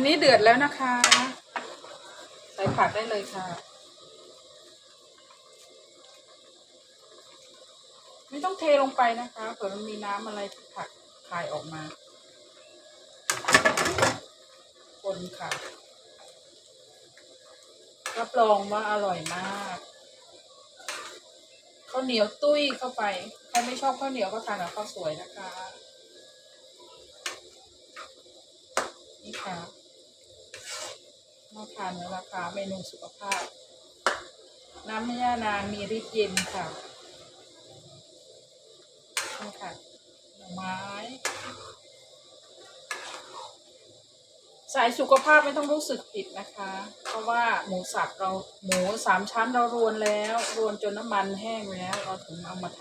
นนี้เดือดแล้วนะคะ ใส่ผักได้เลยค่ะ ไม่ต้องเทลงไปนะคะเผื่อมันมีน้ำอะไรที่ผักคายออกมาคนค่ะ รับรองว่าอร่อยมากข้าวเหนียวตุ้ยเข้าไป ใครไม่ชอบข้าวเหนียวก็ทานกับข้าวสวยนะคะ นี่ค่ะ มาทานในราคาเมนูสุขภาพ น้ำย่านางมีฤทธิ์เย็นค่ะนี่ค่ะหน่อไม้ สายสุขภาพไม่ต้องรู้สึกผิดนะคะ เพราะว่าหมูสับเราหมูสามชั้นเรารวนแล้ว รวนจนน้ำมันแห้งแล้ว เราถึงเอามาท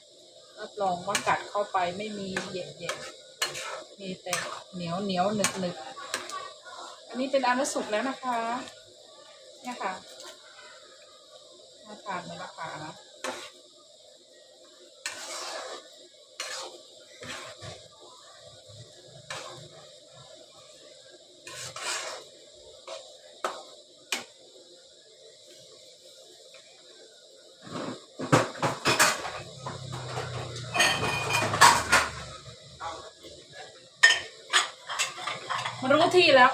ำรับรองว่ากัดเข้าไปไม่มีเย็นเย็นๆมีแต่เหนียวเหนียวหนึบหนึบ อันนี้เป็นอันละสุกแล้วนะคะ เนี่ยค่ะน่าทานไหมล่ะคะมันรู้ที่แล้ว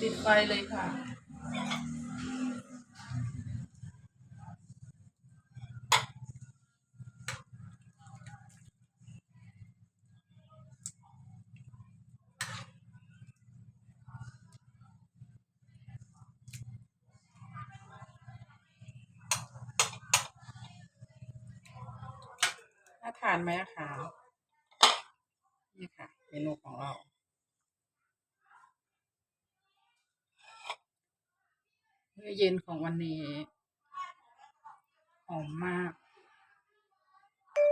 ปิดไฟเลยค่ะ น่าทานไหมอะคะนี่ค่ะ เมนูของเรา มื้อเย็นของวันนี้ หอมมาก